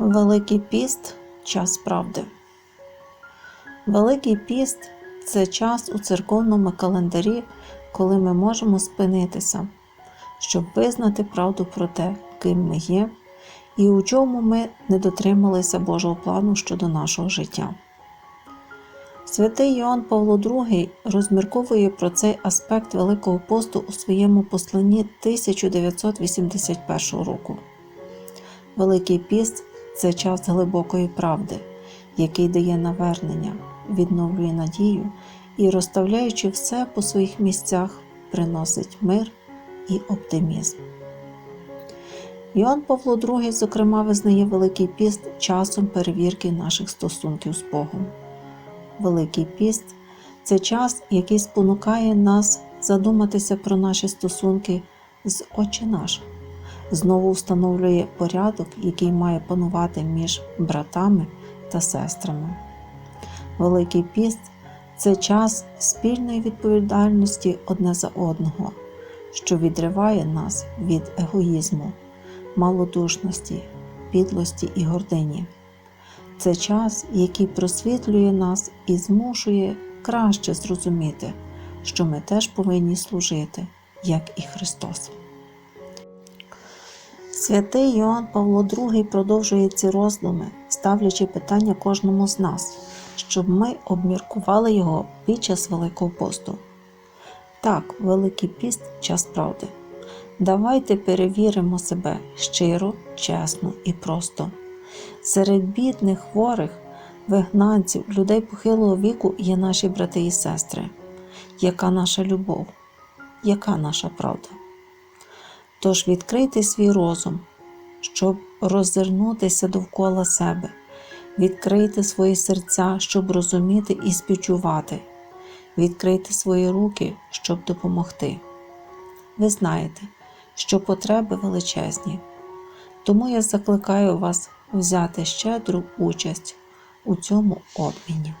Великий піст час правди. Великий піст це час у церковному календарі, коли ми можемо спинитися, щоб визнати правду про те, ким ми є, і у чому ми не дотрималися Божого плану щодо нашого життя. Святий Йоанн Павло II розмірковує про цей аспект Великого посту у своєму посланні 1981 року. Великий піст це час глибокої правди, який дає навернення, відновлює надію і, розставляючи все по своїх місцях, приносить мир і оптимізм. Йоанн Павло II, зокрема, визнає Великий піст часом перевірки наших стосунків з Богом. Великий піст це час, який спонукає нас задуматися про наші стосунки з Отче наш, знову встановлює порядок, який має панувати між братами та сестрами. Великий піст це час спільної відповідальності одне за одного, що відриває нас від егоїзму, малодушності, підлості і гордині. Це час, який просвітлює нас і змушує краще зрозуміти, що ми теж повинні служити, як і Христос. Святий Йоанн Павло II продовжує ці роздуми, ставлячи питання кожному з нас, щоб ми обміркували його під час Великого посту. Так, Великий піст час правди. Давайте перевіримо себе щиро, чесно і просто. Серед бідних, хворих, вигнанців, людей похилого віку є наші брати і сестри. Яка наша любов? Яка наша правда? Тож відкрийте свій розум, щоб роззирнутися довкола себе, відкрийте свої серця, щоб розуміти і співчувати, відкрийте свої руки, щоб допомогти. Ви знаєте, що потреби величезні, тому я закликаю вас взяти щедру участь у цьому обміні.